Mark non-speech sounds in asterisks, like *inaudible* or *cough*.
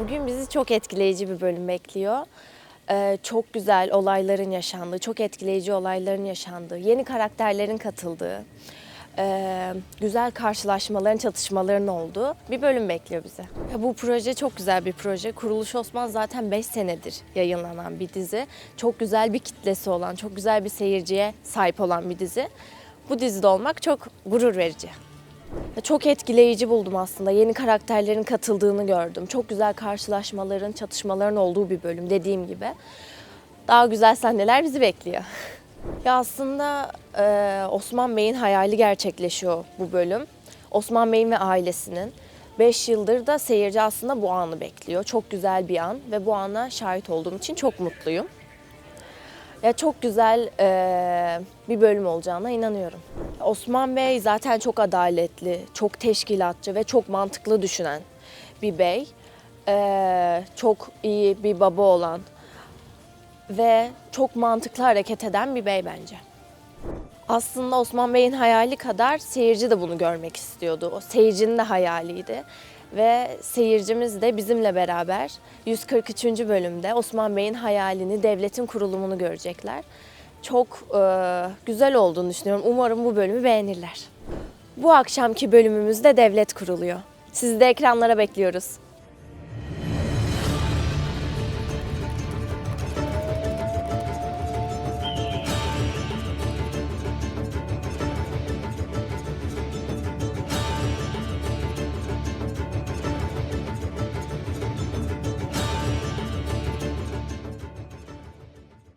Bugün bizi çok etkileyici bir bölüm bekliyor. Ee, çok güzel olayların yaşandığı, çok etkileyici olayların yaşandığı, yeni karakterlerin katıldığı, e, güzel karşılaşmaların, çatışmaların olduğu bir bölüm bekliyor bizi. Ya bu proje çok güzel bir proje. Kuruluş Osman zaten 5 senedir yayınlanan bir dizi. Çok güzel bir kitlesi olan, çok güzel bir seyirciye sahip olan bir dizi. Bu dizide olmak çok gurur verici. Çok etkileyici buldum aslında. Yeni karakterlerin katıldığını gördüm. Çok güzel karşılaşmaların, çatışmaların olduğu bir bölüm dediğim gibi. Daha güzel sahneler bizi bekliyor. *laughs* Ya aslında e, Osman Bey'in hayali gerçekleşiyor bu bölüm. Osman Bey'in ve ailesinin. 5 yıldır da seyirci aslında bu anı bekliyor. Çok güzel bir an ve bu ana şahit olduğum için çok mutluyum. Ya çok güzel eee, bir bölüm olacağına inanıyorum. Osman Bey zaten çok adaletli, çok teşkilatçı ve çok mantıklı düşünen bir bey. Eee, çok iyi bir baba olan ve çok mantıklı hareket eden bir bey bence. Aslında Osman Bey'in hayali kadar seyirci de bunu görmek istiyordu. O seyircinin de hayaliydi. Ve seyircimiz de bizimle beraber 143. bölümde Osman Bey'in hayalini, devletin kurulumunu görecekler. Çok e, güzel olduğunu düşünüyorum. Umarım bu bölümü beğenirler. Bu akşamki bölümümüzde devlet kuruluyor. Sizi de ekranlara bekliyoruz.